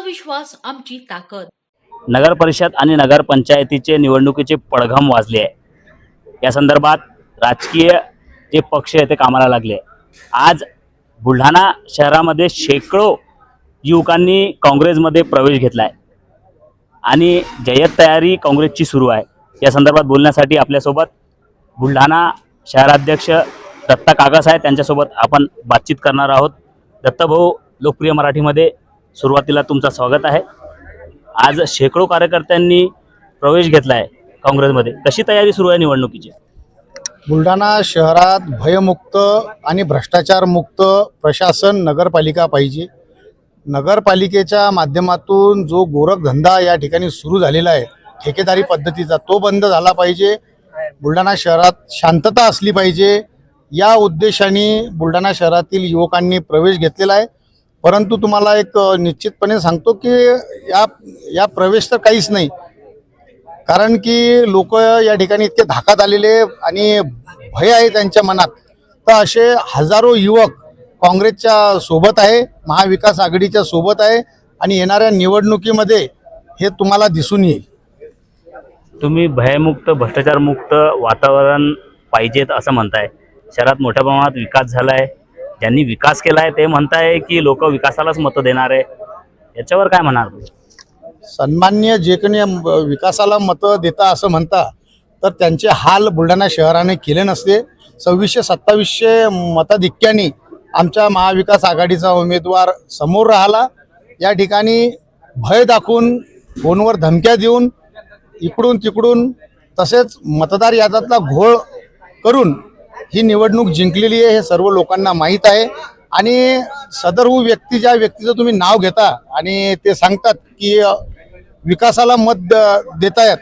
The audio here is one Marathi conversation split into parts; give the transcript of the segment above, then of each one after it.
आत्मविश्वास आमची ताकद. नगर परिषद आणि नगर पंचायतीचे निवडणुकीचे पडघम वाजले आहे. या संदर्भात राजकीय जे पक्ष आहे ते कामाला लागले आज बुलढाणा शहरामध्ये शेकडो युवकांनी काँग्रेसमध्ये प्रवेश घेतला आहे आणि जय्यत तयारी काँग्रेसची सुरू आहे. या संदर्भात बोलण्यासाठी आपल्यासोबत बुलढाणा शहराध्यक्ष दत्ता कागस आहे त्यांच्यासोबत आपण बातचीत करणार आहोत. दत्ताभाऊ लोकप्रिय मराठीमध्ये सुरुवातीला तुमचं स्वागत आहे. आज शेकडो कार्यकर्त्यांनी प्रवेश घेतला आहे काँग्रेसमध्ये. कशी तयारी सुरू आहे निवडणुकीची? बुलढाणा शहरात भयमुक्त आणि भ्रष्टाचारमुक्त प्रशासन नगरपालिका पाहिजे. नगरपालिकेच्या माध्यमातून जो गोरखधंदा या ठिकाणी सुरू झालेला आहे ठेकेदारी पद्धतीचा तो बंद झाला पाहिजे. बुलढाणा शहरात शांतता असली पाहिजे. या उद्देशाने बुलढाणा शहरातील युवकांनी प्रवेश घेतलेला आहे. परंतु तुम्हाला एक निश्चितपणे सांगतो की या या प्रवेश तर काहीच नाही. कारण की लोक या ठिकाणी इतके धाकात आलेले आणि भय आहे त्यांच्या मनात. तर असे हजारो युवक काँग्रेसच्या सोबत आहे महाविकास आघाडीच्या सोबत आहे आणि येणाऱ्या निवडणुकीमध्ये हे तुम्हाला दिसून येईल. तुम्ही भयमुक्त भ्रष्टाचारमुक्त वातावरण पाहिजेत असं म्हणताय. शहरात मोठ्या प्रमाणात विकास झाला आहे ज्यांनी विकास केला आहे ते म्हणताय की लोक विकासालाच मतं देणार आहे. याच्यावर काय म्हणाल तुम्ही? सन्मान्य जे कोणी विकासाला मतं देता असं म्हणता तर त्यांचे हाल बुलढाणा शहराने केले नसते. सव्वीसशे सत्तावीसशे मताधिक्याने आमच्या महाविकास आघाडीचा उमेदवार समोर राहिला. या ठिकाणी भय दाखवून फोनवर धमक्या देऊन इकडून तिकडून तसेच मतदार यादातला घोळ करून ही निवडणूक जिंकलेली आहे हे सर्व लोकांना माहीत आहे. आणि सदरहू व्यक्ती ज्या व्यक्तीचं तुम्ही नाव घेता आणि ते सांगतात की विकासाला मत द- देतायत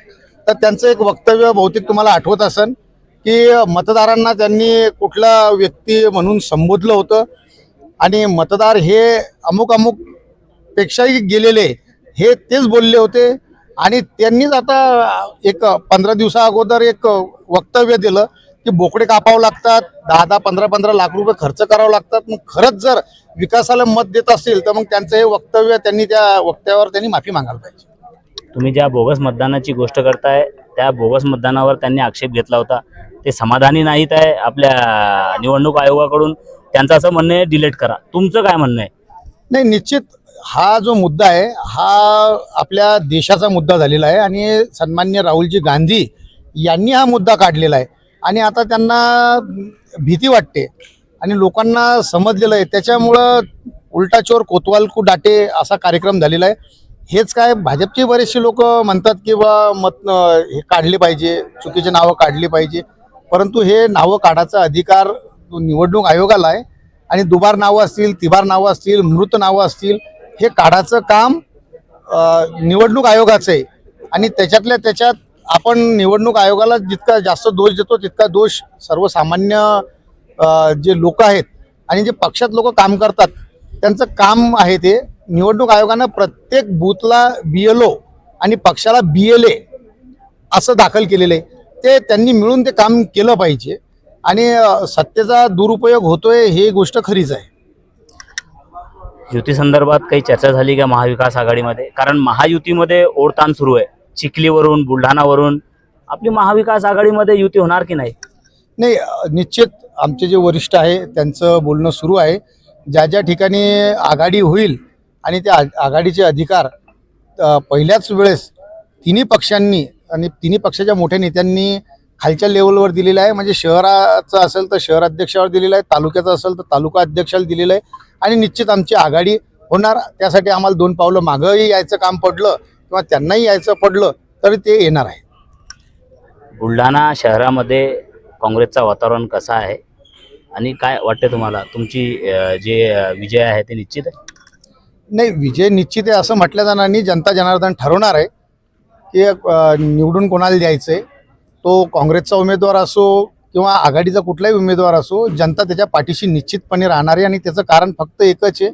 तर त्यांचं एक वक्तव्य बहुतेक तुम्हाला आठवत असेल की मतदारांना त्यांनी कुठला व्यक्ती म्हणून संबोधलं होतं. आणि मतदार हे अमुक अमुक पेक्षाही गेलेले हे तेच बोलले होते. आणि त्यांनीच आता एक पंधरा दिवसा अगोदर एक वक्तव्य दिलं. की बोकडे कापावं लागतात दहा दहा पंधरा पंधरा लाख रुपये खर्च करावं लागतात. मग खरंच जर विकासाला मत देत असतील तर मग त्यांचं हे वक्तव्य त्यांनी त्या वक्तव्यावर त्यांनी माफी मागायला पाहिजे. तुम्ही ज्या बोगस मतदानाची गोष्ट करताय त्या बोगस मतदानावर त्यांनी आक्षेप घेतला होता. ते समाधानी नाहीत आहे आपल्या निवडणूक आयोगाकडून. त्यांचं असं म्हणणं आहे डिलीट करा. तुमचं काय म्हणणं आहे? नाही निश्चित हा जो मुद्दा आहे हा आपल्या देशाचा मुद्दा झालेला आहे. आणि सन्मान्य राहुलजी गांधी यांनी हा मुद्दा काढलेला आहे. आणि आता त्यांना भीती वाटते. आणि लोकांना समजलेलं आहे. त्याच्यामुळं उलटा चोर कोतवालकू डाटे असा कार्यक्रम झालेला आहे. हेच काय भाजपचे बरेचसे लोक म्हणतात की बा मत हे काढले पाहिजे चुकीचे नावं काढली पाहिजे. परंतु हे नावं काढायचा अधिकार निवडणूक आयोगाला आहे. आणि दुबार नावं असतील तिबार नावं असतील मृत नावं असतील हे काढायचं काम निवडणूक आयोगाचं आहे. आणि त्याच्यातल्या त्याच्यात आपण निवडणूक आयोगाला जितका जास्त दोष देतो तितका दोष सर्वसामान्य जे लोक आहेत आणि जे पक्षात लोक काम करतात त्यांचं काम आहे ते निवडणूक आयोगानं प्रत्येक बूथला बी एल ओ आणि पक्षाला बी एल ए असं दाखल केलेलं आहे. ते त्यांनी मिळून ते काम केलं पाहिजे आणि सत्तेचा दुरुपयोग होतोय हे गोष्ट खरीच आहे. युती संदर्भात काही चर्चा झाली का महाविकास आघाडीमध्ये? कारण महायुतीमध्ये ओढताण सुरू आहे. चिखलीवरून बुलढाणावरून आपली महाविकास आघाडीमध्ये युती होणार की नाही? नाही निश्चित आमचे जे वरिष्ठ आहे त्यांचं बोलणं सुरू आहे. ज्या ज्या ठिकाणी आघाडी होईल आणि त्या आघाडीचे अधिकार पहिल्याच वेळेस तिन्ही पक्षांनी आणि तिन्ही पक्षाच्या मोठ्या नेत्यांनी खालच्या लेवलवर दिलेलं आहे. म्हणजे शहराचं असेल तर शहर अध्यक्षावर दिलेलं आहे तालुक्याचं असेल तर तालुका अध्यक्षाला दिलेलं आहे. आणि निश्चित आमची आघाडी होणार. त्यासाठी आम्हाला दोन पावलं मागंही यायचं काम पडलं. किंवा त्यांनाही यायचं पडलं तरी ते येणार आहे बुलढाणा शहरामध्ये काँग्रेसचं वातावरण कसं आहे? आणि काय वाटते तुम्हाला? तुमची जे विजय आहे ते निश्चित आहे? नाही विजय निश्चित आहे असं म्हटलं जाणार नाही. जनता जनार्दन ठरवणार आहे की निवडून कोणाला द्यायचं आहे. तो काँग्रेसचा उमेदवार असो किंवा आघाडीचा कुठलाही उमेदवार असो जनता त्याच्या पाठीशी निश्चितपणे राहणार आहे आणि त्याचं कारण फक्त एकच आहे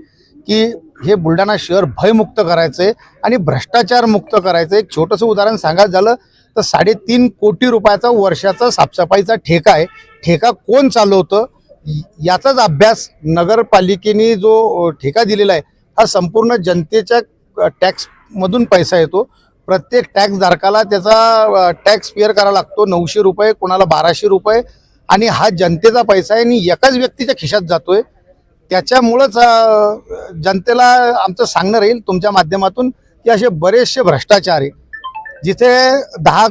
की हे बुलढाणा शहर भयमुक्त करायचं आहे आणि भ्रष्टाचार मुक्त करायचं आहे एक छोटंसं उदाहरण सांगायचं झालं तर साडेतीन कोटी रुपयाचा वर्षाचा साफसफाईचा ठेका आहे. ठेका कोण चालवतं? याचाच अभ्यास नगरपालिकेने जो ठेका दिलेला आहे हा संपूर्ण जनतेच्या टॅक्समधून पैसा येतो. प्रत्येक टॅक्सधारकाला त्याचा टॅक्स पेअर करावा लागतो. नऊशे रुपये कोणाला बाराशे रुपये. आणि हा जनतेचा पैसा आहे आणि एकाच व्यक्तीच्या खिशात जातोय. त्याच्यामुळंच जनतेला आमचं सांगणं राहील तुमच्या माध्यमातून की असे बरेचसे भ्रष्टाचार आहे. जिथे दहा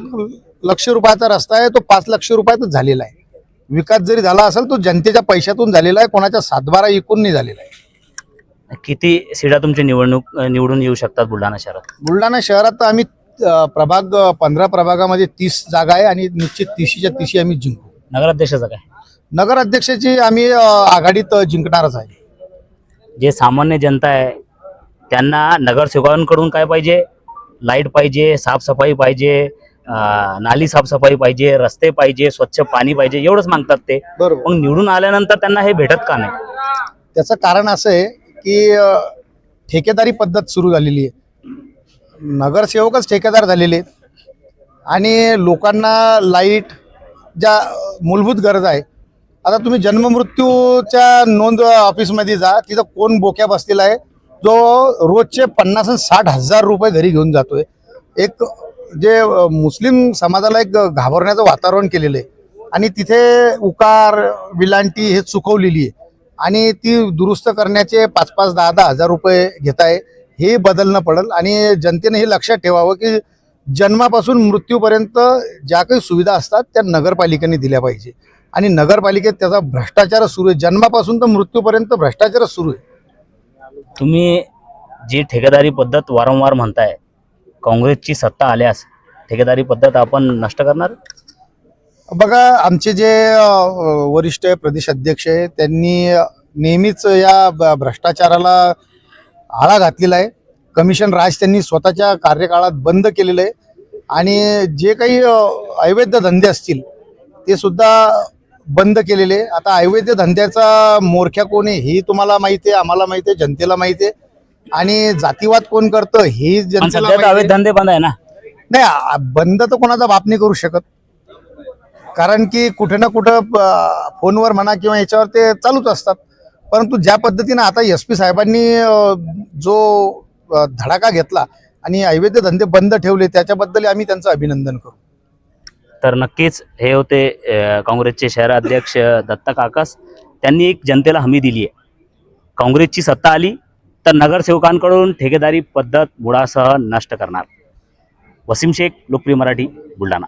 लक्ष रुपयाचा रस्ता आहे तो पाच लक्ष रुपयातच झालेला आहे. विकास जरी झाला असेल तो जनतेच्या पैशातून झालेला आहे कोणाच्या सातबारा इकून नाही झालेला आहे. किती सीटा तुमची निवडणूक निवडून येऊ शकतात बुलढाणा शहरात? बुलढाणा शहरात आम्ही प्रभाग पंधरा प्रभागामध्ये तीस जागा आहे आणि निश्चित तिशीच्या तिशी आम्ही जिंकू. नगराध्यक्षाचं काय? नगर अध्यक्षाची आम्ही आघाडीत जिंकणारच आहे. जे सामान्य जनता आहे त्यांना नगरसेवकांकडून काय पाहिजे? लाइट पाहिजे साफसफाई पाहिजे नाली साफसफाई पाहिजे रस्ते पाहिजे स्वच्छ पाणी पाहिजे एवढंच मागतात ते. बरोबर. मग निवडून आल्यानंतर त्यांना हे भेटत का नाही? त्याचं कारण असं आहे की अ, ठेकेदारी पद्धत सुरू झालेली आहे. नगरसेवकच ठेकेदार झालेले आहेत. आणि लोकांना लाइट ज्या मूलभूत गरज आहे आता तुम्ही जन्ममृत्यूच्या नोंद ऑफिसमध्ये जा तिथं कोण बोक्या बसलेला आहे जो रोजचे पन्नास आणि साठ हजार रुपये घरी घेऊन जातोय. एक जे मुस्लिम समाजाला एक घाबरण्याचं वातावरण केलेलं आहे. आणि तिथे उकार विलांटी हे चुकवलेली आहे. आणि ती दुरुस्त करण्याचे पाच पाच दहा दहा हजार रुपये घेत आहे हे बदलणं पडेल. आणि जनतेने हे लक्षात ठेवावं की जन्मापासून मृत्यूपर्यंत ज्या काही सुविधा असतात त्या नगरपालिकेने दिल्या पाहिजे. आणि नगरपालिकेत त्याचा भ्रष्टाचार सुरू आहे. जन्मापासून तर मृत्यूपर्यंत भ्रष्टाचारच सुरू आहे. तुम्ही जी ठेकेदारी पद्धत वारंवार म्हणताय काँग्रेसची सत्ता आल्यास ठेकेदारी पद्धत आपण नष्ट करणार? बघा आमचे जे वरिष्ठ प्रदेश अध्यक्ष आहे त्यांनी नेहमीच या भ्रष्टाचाराला आळा घातलेला आहे. कमिशन राज त्यांनी स्वतःच्या कार्यकाळात बंद केलेलं आहे. आणि जे काही अवैध धंदे असतील ते सुद्धा बंद केलेले. आता अवैध धंद्याचा मोरख्या कोण आहे हे तुम्हाला माहिती आहे आम्हाला माहिती आहे जनतेला माहिती आहे. आणि जातीवाद कोण करतं हे जनतेला सध्या तर माहिती आहे. अवैध धंदे बंद आहे ना? नाही आ- बंद तर कोणाचा बाप नाही करू शकत. कारण की कुठे ना कुठं फोनवर म्हणा किंवा याच्यावर ते चालूच असतात. परंतु ज्या पद्धतीनं आता एस पी साहेबांनी अ, जो अ, धडाका घेतला आणि अवैध धंदे बंद ठेवले त्याच्याबद्दल आम्ही त्यांचं अभिनंदन करू. तर नक्कीच हे होते काँग्रेसचे शहराध्यक्ष दत्ता काकास. त्यांनी एक जनतेला हमी दिली आहे काँग्रेसची सत्ता आली तर नगरसेवकांकडून ठेकेदारी पद्धत मुळासह नष्ट करणार. वसीम शेख लोकप्रिय मराठी बुलढाणा.